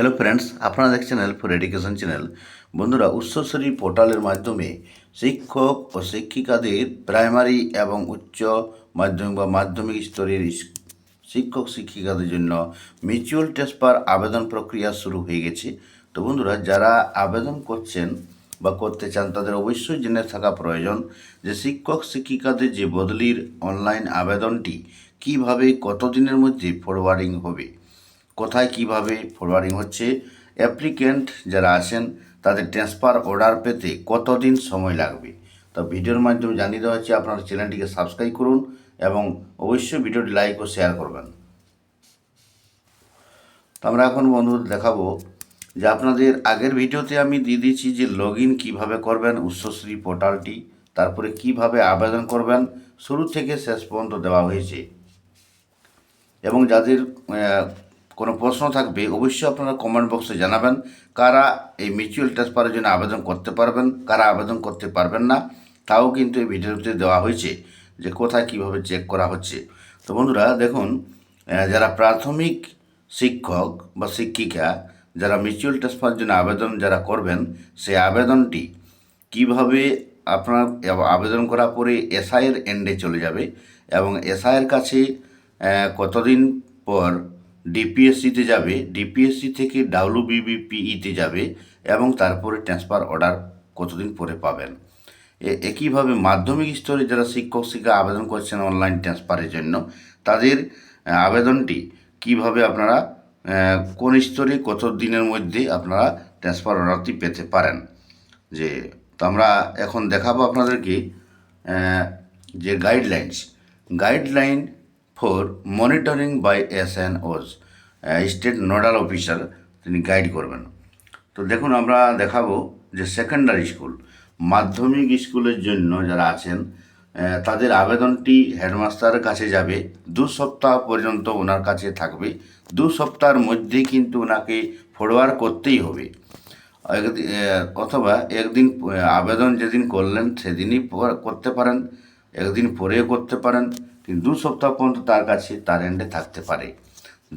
Hello friends আপনারা দেখছেন help for education channel বন্ধুরা উচ্চস্তরী পোর্টালের মাধ্যমে শিক্ষক ও শিক্ষিকাদের প্রাইমারি এবং উচ্চ মাধ্যমিক বা মাধ্যমিক স্তরের শিক্ষক শিক্ষিকাদের জন্য মিউচুয়াল ট্রান্সফার আবেদন প্রক্রিয়া শুরু হয়ে গেছে। তো বন্ধুরা, যারা আবেদন করছেন বা করতে চান, তাদের অবশ্যই জেনে থাকা প্রয়োজন যে শিক্ষক শিক্ষিকাদের যে বদলির অনলাইন আবেদনটি কীভাবে, কতদিনের মধ্যে ফরওয়ার্ডিং হবে। কোথায় কীভাবে ফরওয়ার্ডিং হচ্ছে অ্যাপ্লিক্যান্ট যারা আছেন, তাদের ট্রান্সফার অর্ডার পেতে কতদিন সময় লাগবে? তো ভিডিওর মাধ্যমে জানিয়ে দেওয়া হচ্ছে, আপনার চ্যানেলটিকে সাবস্ক্রাইব করুন এবং অবশ্যই ভিডিওটি লাইক ও শেয়ার করবেন। তো আমরা এখন বন্ধু দেখাবো যে আপনাদের আগের ভিডিওতে আমি দিয়ে দিয়েছি যে লগ ইন কীভাবে করবেন উচ্চশ্রী পোর্টালটি তারপরে কীভাবে আবেদন করবেন, শুরু থেকে শেষ পর্যন্ত দেওয়া হয়েছে। এবং যাদের কোনো প্রশ্ন থাকবে, অবশ্যই আপনারা কমেন্ট বক্সে জানাবেন কারা এই মিউচুয়াল ট্রান্সফারের জন্য আবেদন করতে পারবেন, কারা আবেদন করতে পারবেন না, তাও কিন্তু এই ভিডিওতে দেওয়া হয়েছে যে কোথায় কীভাবে চেক করা হচ্ছে। তো বন্ধুরা, দেখুন যারা প্রাথমিক শিক্ষক বা শিক্ষিকা, যারা মিউচুয়াল ট্রান্সফারের জন্য আবেদন যারা করবেন, সেই আবেদনটি কীভাবে আপনার আবেদন করার পরে এসআইয়ের এন্ডে চলে যাবে এবং এসআইয়ের কাছে কতদিন পর ডিপিএসসিতে যাবে ডিপিএসসি থেকে ডাব্লিউবিবিপিইতে যাবে এবং তারপরে ট্রান্সফার অর্ডার কতদিন পরে পাবেন। একইভাবে মাধ্যমিক স্তরে যারা শিক্ষক শিক্ষা আবেদন করছেন অনলাইন ট্রান্সফারের জন্য, তাদের আবেদনটি কীভাবে আপনারা কোন স্তরে কত দিনের মধ্যে আপনারা ট্রান্সফার অর্ডারটি পেতে পারেন। যে, তো আমরা এখন দেখাবো আপনাদেরকে যে guidelines guideline for monitoring by S N Os state nodal officer তিনি গাইড করবেন। তো দেখুন, আমরা দেখাবো যে সেকেন্ডারি স্কুল মাধ্যমিক স্কুলের জন্য যারা আছেন তাদের আবেদনটি হেডমাস্টারের কাছে যাবে। দু সপ্তাহ পর্যন্ত ওনার কাছে থাকবে। দু সপ্তাহের মধ্যেই কিন্তু ওনাকে ফরওয়ার্ড করতেই হবে। অথবা একদিন আবেদন যেদিন করলেন, সেদিনই করতে পারেন। একদিন পরেও করতে পারেন। কিন্তু দু সপ্তাহ পর্যন্ত তার কাছে, তার এন্ডে থাকতে পারে।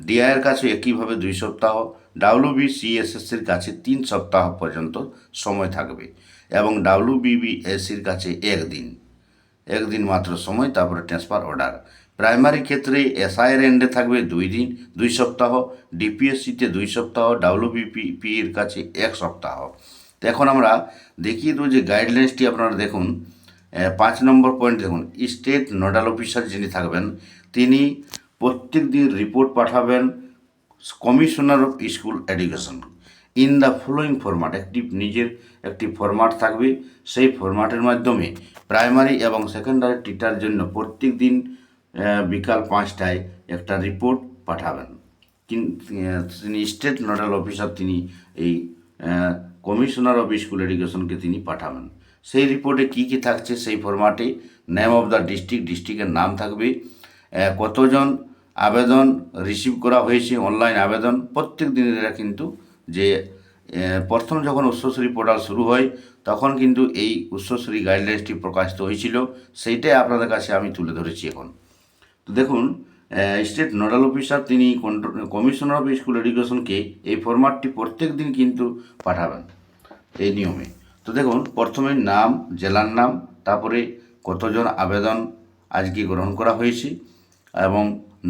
ডিআইয়ের কাছে একইভাবে দুই সপ্তাহ ডাব্লিউবি সিএসএসির কাছে তিন সপ্তাহ পর্যন্ত সময় থাকবে এবং ডাব্লিউবিবিএসির কাছে একদিন। একদিন মাত্র সময়, তারপরে ট্রান্সফার অর্ডার প্রাইমারি ক্ষেত্রে এসআইয়ের এন্ডে থাকবে দুই দিন, দুই সপ্তাহ ডিপিএসসিতে দুই সপ্তাহ ডাব্লিউবিপিপি এর কাছে এক সপ্তাহ। তো এখন আমরা দেখিয়ে দেবো যে গাইডলাইন্সটি আপনারা দেখুন। পাঁচ নম্বর পয়েন্ট দেখুন স্টেট নোডাল অফিসার যিনি থাকবেন, তিনি প্রত্যেক দিন রিপোর্ট পাঠাবেন commissioner of school education in the following format একটি নিজের একটি ফরম্যাট থাকবে, সেই ফরম্যাটের মাধ্যমে প্রাইমারি এবং সেকেন্ডারি টিচার জন্য প্রত্যেক দিন বিকাল পাঁচটায় একটা রিপোর্ট পাঠাবেন। তিনি স্টেট নোডাল অফিসার তিনি এই কমিশনার অফ স্কুল এডুকেশনকে তিনি পাঠাবেন। সেই রিপোর্টে কি কি থাকছে সেই ফরম্যাটে নেম অফ দ্য ডিস্ট্রিক্ট ডিস্ট্রিক্টের নাম থাকবে কতজন আবেদন রিসিভ করা হয়েছে অনলাইন আবেদন, প্রত্যেক দিনের এরা কিন্তু যে প্রথম যখন উচ্চশ্রী পোর্টাল শুরু হয়, তখন কিন্তু এই উচ্চশ্রী গাইডলাইন্সটি প্রকাশিত হয়েছিল। সেইটাই আপনাদের কাছে আমি তুলে ধরেছি এখন। তো দেখুন স্টেট নোডাল অফিসার তিনি কমিশনার অফ স্কুল এডুকেশনকে এই ফরম্যাটটি প্রত্যেক দিন কিন্তু পাঠাবেন এই নিয়মে। তো দেখুন, প্রথমে নাম, জেলার নাম, তারপরে কতজন আবেদন আজকে গ্রহণ করা হয়েছে এবং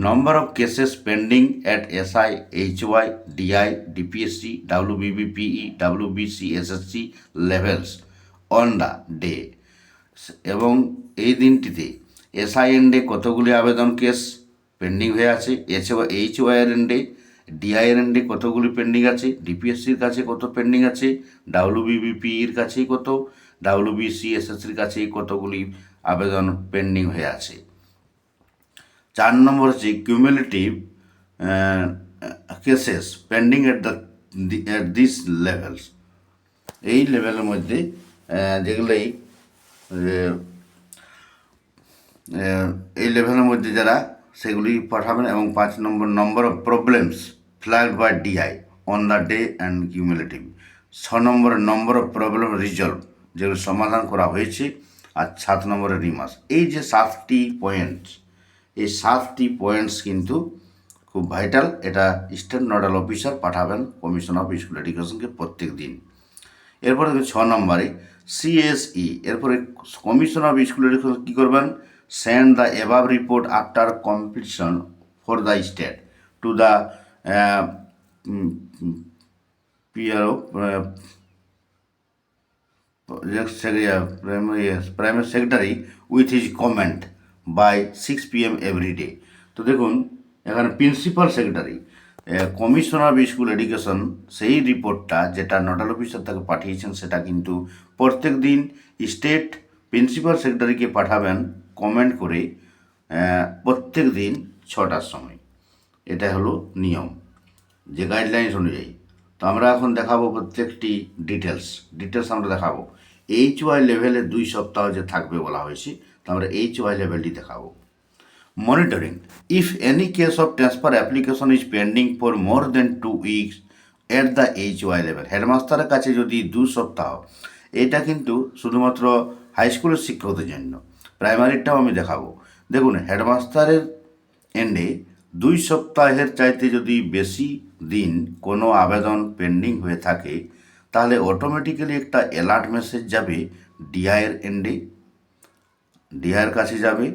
number of cases pending at SI H Y DI DPSC WBBPE WBC SSC levels on the day এবং এই দিনটিতে এসআইএন ডে কতগুলি আবেদন কেস পেন্ডিং হয়ে আছে। এছাড়া এইচ ওয়াইয়ের এন্ডে কতগুলি পেন্ডিং আছে? ডিপিএসসির কাছে কত পেন্ডিং আছে? ডাব্লিউবিবিপির কাছে কত? ডাব্লিউবিসিএসএসির কাছে কতগুলি আবেদন পেন্ডিং হয়ে আছে? চার নম্বর হচ্ছে cumulative cases pending at the at this levels এই লেভেলের মধ্যে যেগুলোই এই লেভেলের মধ্যে যারা সেগুলি পাঠাবেন এবং পাঁচ নম্বর number of problems flag by DI on the day and cumulative ছ নম্বরের নম্বর অফ প্রবলেম রিজলভ যেগুলো সমাধান করা হয়েছে, আর সাত নম্বরের রিমাস এই যে সাতটি পয়েন্টস এই সাতটি পয়েন্টস কিন্তু খুব ভাইটাল এটা স্টেট নোডাল অফিসার পাঠাবেন, কমিশন অফ স্কুল এডুকেশনকে প্রত্যেক দিন। এরপরে ছ নম্বরে সিএসই এরপরে কমিশন অফ স্কুল এডুকেশন কী করবেন? Send the above report after competition for the state to the PRO primary secretary with his comment by six P M every day তো দেখুন, এখানে principal secretary commissioner of school education সেই রিপোর্টটা যেটা nodal officer তাকে পাঠিয়েছেন, সেটা কিন্তু প্রত্যেক দিন স্টেট প্রিন্সিপাল সেক্রেটারিকে পাঠাবেন কমেন্ট করে প্রত্যেক দিন ছটার সময়। এটা হলো নিয়ম, যে গাইডলাইন্স অনুযায়ী। তো আমরা এখন দেখাবো প্রত্যেকটি ডিটেলস ডিটেলস আমরা দেখাবো। এইচ ওয়াই লেভেলে দুই সপ্তাহ যে থাকবে বলা হয়েছে, তো আমরা এইচ ওয়াই লেভেলটি দেখাবো। Monitoring, if any case of transfer application is pending for more than two weeks at the HY level হেডমাস্টারের কাছে যদি দু সপ্তাহ, এটা কিন্তু শুধুমাত্র হাই স্কুলের শিক্ষকদের জন্য। প্রাইমারিটাও আমি দেখাবো। দেখুন, হেডমাস্টারের এন্ডে দুই সপ্তাহের চাইতে যদি বেশি দিন কোনো আবেদন পেন্ডিং হয়ে থাকে, তাহলে অটোমেটিক্যালি একটা অ্যালার্ট মেসেজ যাবে ডিআইয়ের এন্ডে ডিআর কাছে যাবে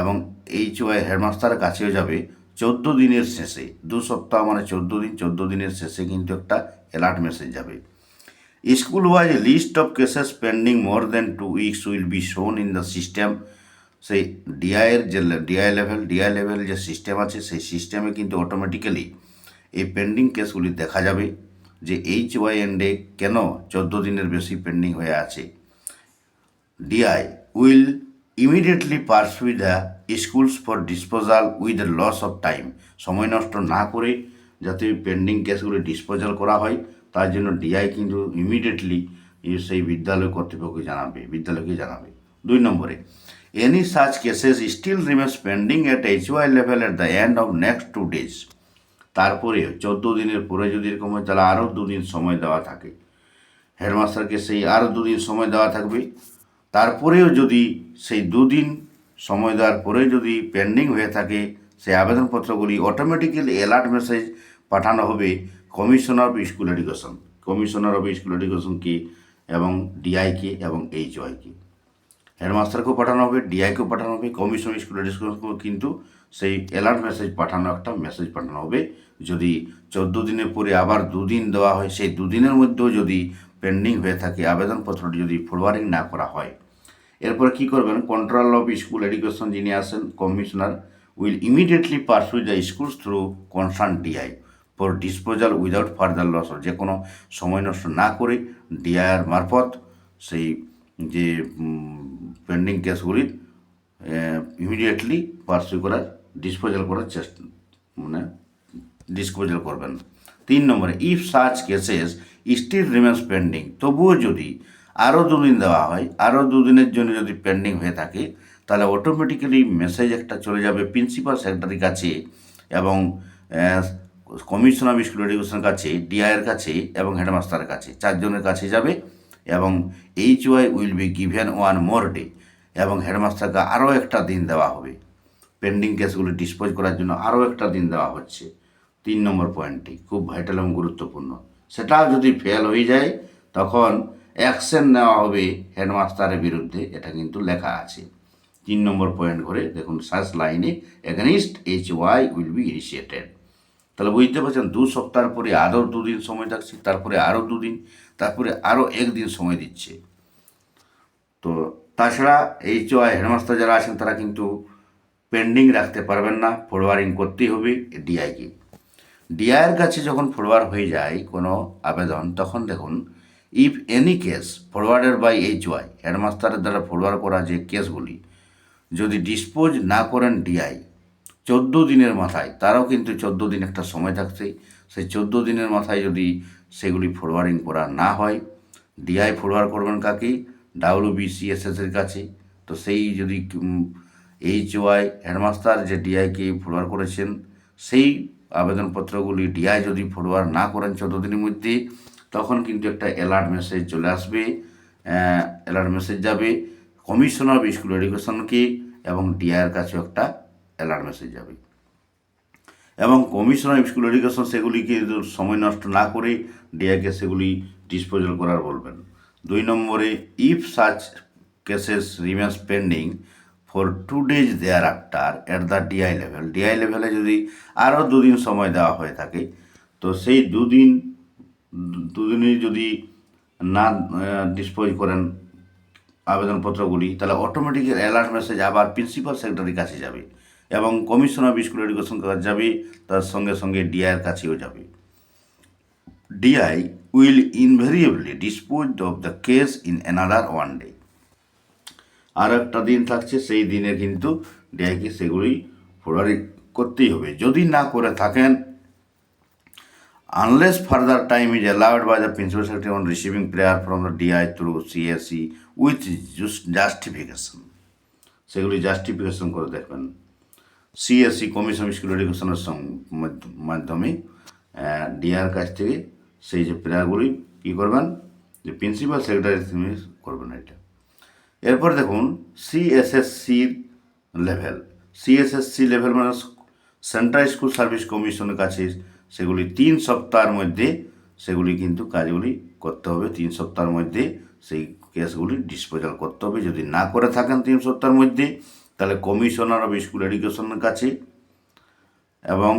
এবং এইচ ওয়াই হেডমাস্টারের কাছেও যাবে চোদ্দ দিনের শেষে। দু সপ্তাহ মানে চোদ্দ দিন, চোদ্দ দিনের শেষে কিন্তু একটা অ্যালার্ট মেসেজ যাবে। Wise list of cases pending more than two weeks will be shown in the system. সেই ডিআইয়ের যে ডিআই লেভেল ডিআই লেভেল যে সিস্টেম আছে, সেই সিস্টেমে কিন্তু অটোমেটিক্যালি এই পেন্ডিং কেসগুলি দেখা যাবে যে এইচ ওয়াই এন্ডে কেন চোদ্দ দিনের বেশি পেন্ডিং হয়ে আছে। will immediately pursue the schools for disposal with the loss of time সময় নষ্ট না করে যাতে পেন্ডিং কেসগুলি ডিসপোজাল করা হয়। তার জন্য ডিআই কিন্তু ইমিডিয়েটলি সেই বিদ্যালয় কর্তৃপক্ষকে জানাবে, বিদ্যালয়কে জানাবে। দুই নম্বরে any such cases still remains pending at H Y level at the end of next two days তারপরে চোদ্দ দিনের পরে যদি এরকম হয়, তাহলে আরও দুদিন সময় দেওয়া থাকে। হেডমাস্টারকে সেই আরও দুদিন সময় দেওয়া থাকবে। তারপরেও যদি সেই দুদিন সময় দেওয়ার পরে যদি পেন্ডিং হয়ে থাকে, সেই আবেদনপত্রগুলি অটোমেটিক্যালি অ্যালার্ট মেসেজ পাঠানো হবে commissioner of school education commissioner of school এডুকেশনকে এবং ডিআইকে এবং এইচ ওয়াইকে হেডমাস্টারকেও পাঠানো হবে ডিআইকেও পাঠানো হবে কমিশন স্কুল এডুকেশনকেও কিন্তু সেই অ্যালার্ট মেসেজ পাঠানো, একটা মেসেজ পাঠানো হবে। যদি চোদ্দ দিনের পরে আবার দুদিন দেওয়া হয়, সেই দুদিনের মধ্যেও যদি পেন্ডিং হয়ে থাকে, আবেদনপত্রটি যদি ফরওয়ার্ডিং না করা হয়। এরপরে কী করবেন? কন্ট্রোল অফ স্কুল এডুকেশন যিনি আছেন commissioner will immediately pursue the schools through concern DI for disposal without further loss যে কোনো সময় নষ্ট না করে ডিআইআর মারফত সেই যে পেন্ডিং কেসগুলির ইমিডিয়েটলি পারসু করার ডিসপোজাল করার চেষ্টা মানে ডিসপোজাল করবেন। তিন নম্বরে if search cases still remains pending তবুও যদি আরও দুদিন দেওয়া হয়, আরও দুদিনের জন্য যদি পেন্ডিং হয়ে থাকে, তাহলে অটোমেটিক্যালি মেসেজ একটা চলে যাবে প্রিন্সিপাল সেক্রেটারির কাছে এবং কমিশন অফ স্কুল এডুকেশনের কাছে ডিআইয়ের কাছে এবং হেডমাস্টারের কাছে। চারজনের কাছে যাবে এবং H Y will be given one more day এবং হেডমাস্টারকে আরও একটা দিন দেওয়া হবে। পেন্ডিং কেসগুলো ডিসপোজ করার জন্য আরও একটা দিন দেওয়া হচ্ছে। তিন নম্বর পয়েন্টটি খুব ভাইটাল এবং গুরুত্বপূর্ণ। সেটাও যদি ফেল হয়ে যায়, তখন অ্যাকশন নেওয়া হবে হেডমাস্টারের বিরুদ্ধে, এটা কিন্তু লেখা আছে। তিন নম্বর পয়েন্ট করে দেখুন সার্চ লাইনে against H Y will be initiated তাহলে বুঝতে পারছেন, দু সপ্তাহ পরে আরও দুদিন সময় থাকছে, তারপরে আরও দুদিন, তারপরে আরও একদিন সময় দিচ্ছে। তো তাছাড়া এইচ ওয়াই হেডমাস্টার যারা আছেন, তারা কিন্তু পেন্ডিং রাখতে পারবেন না, ফরওয়ার্ডিং করতেই হবে ডিআইকে। ডিআইয়ের কাছে যখন ফরওয়ার্ড হয়ে যায় কোনো আবেদন, তখন দেখুন if any case forwarded by H Y হেডমাস্টারের দ্বারা ফরওয়ার্ড করা যে কেসগুলি যদি ডিসপোজ না করেন ডিআই চোদ্দ দিনের মাথায়, তারাও কিন্তু চোদ্দ দিন একটা সময় থাকছে। সেই চোদ্দ দিনের মাথায় যদি সেগুলি ফরওয়ার্ডিং করা না হয় ডিআই ফরওয়ার্ড করবেন কাকে? ডাব্লিউ বিসিএসএসের কাছে। তো সেই যদি এইচ ওয়াই হেডমাস্টার যে ডিআইকে ফরওয়ার্ড করেছেন, সেই আবেদনপত্রগুলি ডিআই যদি ফরওয়ার্ড না করেন চোদ্দ দিনের মধ্যে, তখন কিন্তু একটা অ্যালার্ট মেসেজ চলে আসবে। অ্যালার্ট মেসেজ যাবে। কমিশনার অফ স্কুল এডুকেশনকে এবং ডিআইয়ের কাছেও একটা অ্যালার্ট মেসেজ যাবে। এবং কমিশনার স্কুল এডুকেশন সেগুলিকে সময় নষ্ট না করে ডিআইকে সেগুলি ডিসপোজাল করার বলবেন। দুই নম্বরে if such cases remains pending for two days thereafter at the DI level DI লেভেলে যদি আরও দুদিন সময় দেওয়া হয়ে থাকে, তো সেই দুদিন, দুদিনই যদি না ডিসপোজ করেন আবেদনপত্রগুলি, তাহলে অটোমেটিক অ্যালার্ট মেসেজ আবার প্রিন্সিপাল সেক্রেটারির কাছে যাবে। এবং কমিশনার অফ স্কুল এডুকেশন কাছে যাবে, তার সঙ্গে সঙ্গে ডিআইয়ের কাছেও যাবে। DI will invariably dispose of the case in another one day আর একটা দিন থাকছে, সেই দিনে কিন্তু ডিআইকে সেগুলি ফরওয়ার্ড করতেই হবে। যদি না করে থাকেন further time is allowed by the principal secretary on receiving prayer from the DI through CSE with just justification সেগুলি জাস্টিফিকেশন করে দেখবেন। সিএসসি কমিশন স্কুল এডুকেশনের মাধ্যমে ডিআর কাছ থেকে সেই যে প্রেয়ারগুলি কী করবেন? যে প্রিন্সিপাল সেক্রেটারি তিনি করবেন এটা। এরপর দেখুন সিএসএসসির লেভেল সিএসএসসি লেভেল মানে সেন্ট্রাল স্কুল সার্ভিস কমিশনের কাছে সেগুলি তিন সপ্তাহের মধ্যে সেগুলি কিন্তু কাজগুলি করতে হবে। তিন সপ্তাহের মধ্যে সেই কেসগুলি ডিসপোজাল করতে হবে। যদি না করে থাকেন তিন সপ্তাহের মধ্যে তাহলে কমিশনার অফ স্কুল এডুকেশনের কাছে এবং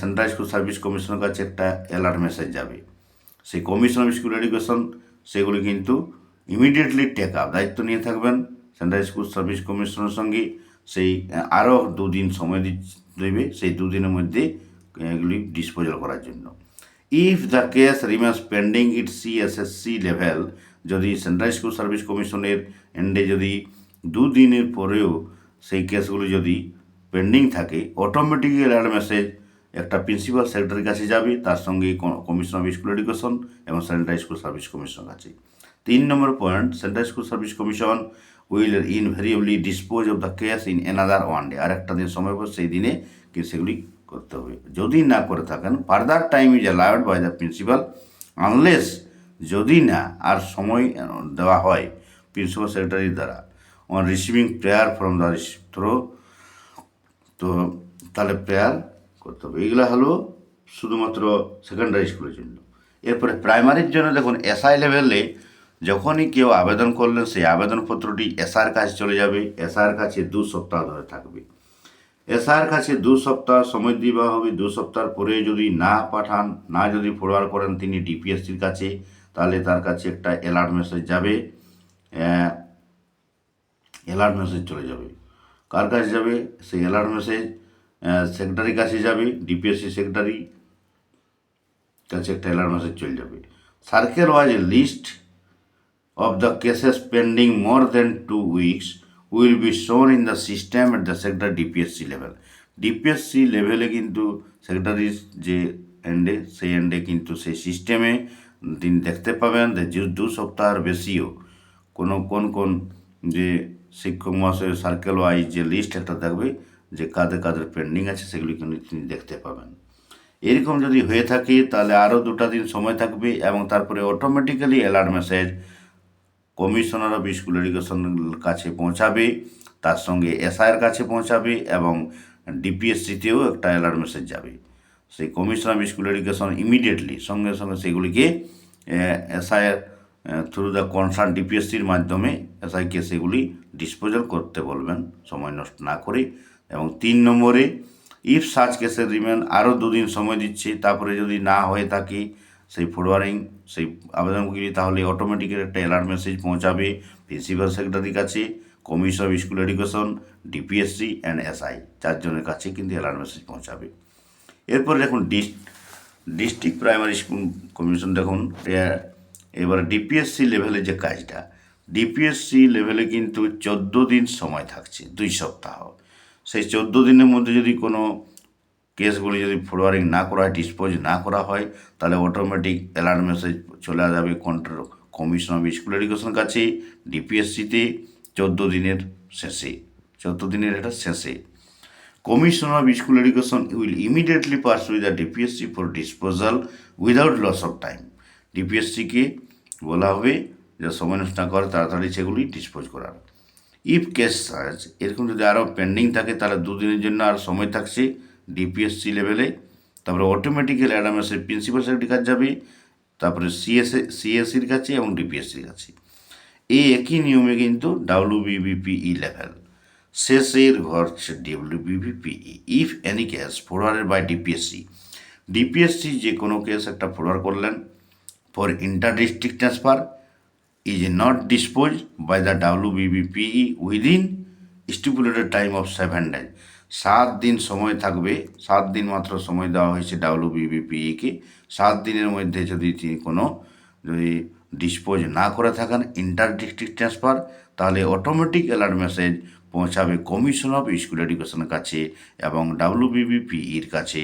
সেন্ট্রাল স্কুল সার্ভিস কমিশনের কাছে একটা অ্যালার্ট মেসেজ যাবে। সেই কমিশন অফ স্কুল এডুকেশন, সেগুলি কিন্তু ইমিডিয়েটলি টেক আপ দায়িত্ব নিয়ে থাকবেন সেন্ট্রাল স্কুল সার্ভিস কমিশনের সঙ্গে। সেই আরও দুদিন সময় দেবে, সেই দুদিনের মধ্যে এগুলি ডিসপোজাল করার জন্য। If the case remains pending it C S S C level যদি সেন্ট্রাল স্কুল সার্ভিস কমিশনের এন্ডে যদি দুদিনের পরেও সেই কেসগুলি যদি পেন্ডিং থাকে অটোমেটিক অ্যালার্ট মেসেজ একটা প্রিন্সিপাল সেক্রেটারির কাছে যাবে, তার সঙ্গে কমিশন অফ স্কুল এডুকেশন এবং সেন্ট্রাল স্কুল সার্ভিস কমিশনের কাছে তিন নম্বর point central school service commission will invariably dispose of the case in another one day আর একটা দিন সময় পর সেই দিনে সেগুলি করতে হবে। যদি না করে থাকেন further time is allowed by the principal unless যদি না আর সময় দেওয়া হয় প্রিন্সিপাল সেক্রেটারির দ্বারা। On receiving prayer from the through তো তাহলে প্রেয়ার করতে হবে। এগুলো হলো শুধুমাত্র সেকেন্ডারি স্কুলের জন্য। এরপরে প্রাইমারির জন্য দেখুন এসআই লেভেলে যখনই কেউ আবেদন করলেন, সেই আবেদনপত্রটি এসআর কাছে চলে যাবে। এসআর কাছে দু সপ্তাহ ধরে থাকবে। এসআর কাছে দু সপ্তাহ সময় দেওয়া হবে। দু সপ্তাহ পরে যদি না পাঠান, না যদি ফরওয়ার্ড করেন তিনি ডিপিএসসির কাছে, তাহলে তার কাছে একটা অ্যালার্ট মেসেজ যাবে। অ্যালার্ট মেসেজ চলে যাবে। কার কাছে যাবে? সেই অ্যালার্ট মেসেজ সেক্রেটারির কাছে যাবে ডিপিএসসি সেক্রেটারি কাছে একটা অ্যালার্ট মেসেজ চলে যাবে। Circle was a list of the cases pending more than two weeks will be shown in the system at the secretary DPSC level. DPSC লেভেলে কিন্তু সেক্রেটারির যে এন্ডে সেই এন্ডে কিন্তু সেই সিস্টেমে দিন দেখতে পাবেন যে দু সপ্তাহের বেশিও কোনো, কোন কোন যে শিক্ষক মহাশয় সার্কেল ওয়াইজ যে লিস্ট একটা থাকবে যে কাদের কাদের পেন্ডিং আছে সেগুলি কিন্তু তিনি দেখতে পাবেন। এরকম যদি হয়ে থাকে, তাহলে আরও দুটা দিন সময় থাকবে এবং তারপরে automatically alert message commissioner of school এডুকেশনের কাছে পৌঁছাবে, তার সঙ্গে এসআইয়ের কাছে পৌঁছাবে এবং ডিপিএসসিতেও একটা অ্যালার্ট মেসেজ যাবে। সেই commissioner of school education immediately সঙ্গে সঙ্গে সেগুলিকে এসআইয়ের থ্রু দ্য কনসার্ন ডিপিএসসির মাধ্যমে এসআইকে সেগুলি ডিসপোজাল করতে বলবেন। সময় নষ্ট না করে। এবং তিন নম্বরে ইফ সার্চ কেসের রিমেন আরও দুদিন সময় দিচ্ছে। তারপরে যদি না হয়ে থাকে, সেই ফরওয়ার্ডিং সেই আবেদনগুলি তাহলে অটোমেটিক একটা অ্যালার্ট মেসেজ পৌঁছাবে প্রিন্সিপাল সেক্রেটারির কাছে commission of school education DPSC and SI চারজনের কাছে কিন্তু অ্যালার্ট মেসেজ পৌঁছাবে। এরপর দেখুন ডিস্ট্রিক্ট প্রাইমারি স্কুল কমিশন দেখুন এবার ডিপিএসসি লেভেলে যে কাজটা ডিপিএসসি লেভেলে কিন্তু চোদ্দ দিন সময় থাকছে, দুই সপ্তাহ। সেই চোদ্দ দিনের মধ্যে যদি কোনো কেসগুলি যদি ফরওয়ার্ডিং না করা হয় ডিসপোজ না করা হয়, তাহলে অটোমেটিক অ্যালার্ট মেসেজ চলে যাবে control commission of school education কাছে ডিপিএসসিতে চোদ্দ দিনের শেষে, চোদ্দ দিনের এটা শেষে। Commission of school education will immediately pass with the DPSC for disposal without loss of time ডিপিএসসিকে বলা হবে যে সময় নষ্ট না করে, তাড়াতাড়ি সেগুলি ডিসপোজ করার। ইফ কেস সার্চ এরকম যদি আরও পেন্ডিং থাকে, তাহলে দুদিনের জন্য আর সময় থাকছে ডিপিএসসি লেভেলে তারপরে অটোমেটিক্যাল অ্যাডামেসের প্রিন্সিপাল সেক্রেটারি কাছে যাবে, তারপরে সিএসএ সিএসসির কাছে এবং ডিপিএসসির কাছে। এই একই নিয়মে কিন্তু ডাব্লিউবিবিপিই লেভেল শেষের ঘর হচ্ছে WBBPE if any case forwarded by DPSC DPSC যে কোনো কেস একটা ফরওয়ার্ড করলেন inter district transfer is not disposed by the WBBPE within stipulated time of seven days. সাত দিন সময় থাকবে, সাত দিন মাত্র সময় দেওয়া হয়েছে ডাব্লিউবিবিপিইকে সাত দিনের মধ্যে যদি তিনি কোনো, যদি ডিসপোজ না করে থাকেন ইন্টার ডিস্ট্রিক্ট ট্রান্সফার তাহলে অটোমেটিক অ্যালার্ট মেসেজ পৌঁছাবে কমিশন অফ স্কুল এডুকেশনের কাছে এবং ডাব্লিউবিবিপিইর কাছে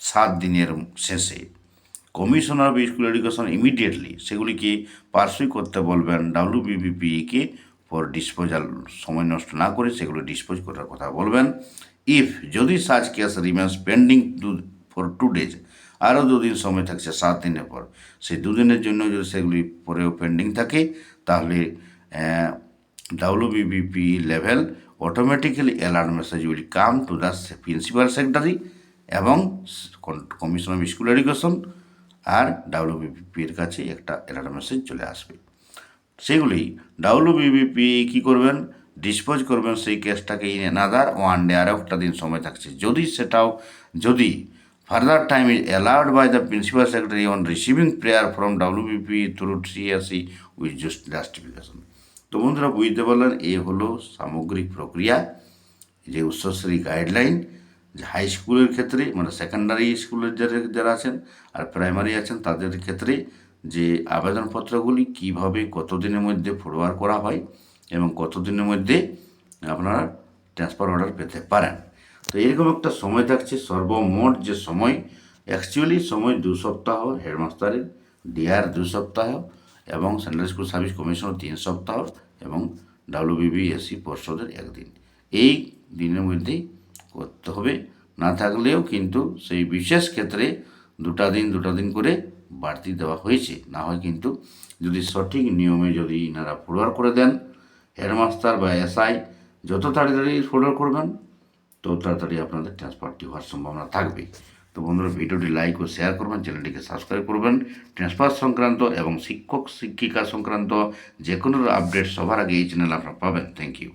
সাত দিনের শেষে। Commissioner of school education immediately সেগুলিকে পার্সুই করতে বলবেন ডাব্লিউবিবিপিকে ফর ডিসপোজাল, সময় নষ্ট না করে সেগুলো ডিসপোজ করার কথা বলবেন। ইফ যদি such case remains pending two, for two days, আরও দুদিন সময় থাকছে সাত দিনের পর, সেই দুদিনের জন্য যদি সেগুলি পরেও পেন্ডিং থাকে, তাহলে WBBP level automatically alert message will come to the principal secretary এবং কমিশন অফ স্কুল এডুকেশন আর ডাব্লিউবিপির কাছে একটা অ্যালার্ট মেসেজ চলে আসবে। সেগুলি ডাব্লিউবিবিপি কী করবেন? ডিসপোজ করবেন সেই কেসটাকে ইন এনাদার ওয়ান ডে আরও একটা দিন সময় থাকছে। যদি সেটাও, যদি further time is allowed by the principal secretary on receiving prayer from WBP through CAC with just justification তো বন্ধুরা, বুঝতে পারলেন, এ হলো সামগ্রিক প্রক্রিয়া, যে উচ্চশ্রী গাইডলাইন হাই স্কুলের ক্ষেত্রে মানে সেকেন্ডারি স্কুলের যারা যারা আছেন আর প্রাইমারি আছেন, তাদের ক্ষেত্রে যে আবেদনপত্রগুলি কীভাবে কতদিনের মধ্যে ফরওয়ার্ড করা হয় এবং কতদিনের মধ্যে আপনারা ট্রান্সফার অর্ডার পেতে পারেন। তো এরকম একটা সময় থাকছে, সর্বমোট যে সময় অ্যাকচুয়ালি সময় দু সপ্তাহ, হেডমাস্টারের ডিআর দু সপ্তাহ এবং সেন্ট্রাল স্কুল সার্ভিস কমিশন তিন সপ্তাহ এবং ডাব্লিউবিবিএসসি পর্ষদের একদিন। এই দিনের মধ্যেই করতে হবে। না থাকলেও কিন্তু সেই বিশেষ ক্ষেত্রে দুটা দিন দুটা দিন করে বাড়তি দেওয়া হয়েছে। না হয় কিন্তু যদি সঠিক নিয়মে যদি ইনারা ফরওয়ার্ড করে দেন, হেডমাস্টার বা এসআই যত তাড়াতাড়ি ফরওয়ার্ড করবেন, তত তাড়াতাড়ি আপনাদের ট্রান্সফারটি হওয়ার সম্ভাবনা থাকবে। তো বন্ধুরা, ভিডিওটি লাইক ও শেয়ার করবেন, চ্যানেলটিকে সাবস্ক্রাইব করবেন। ট্রান্সফার সংক্রান্ত এবং শিক্ষক শিক্ষিকা সংক্রান্ত যে কোনো আপডেট সবার আগে এই চ্যানেল আপনারা পাবেন। Thank you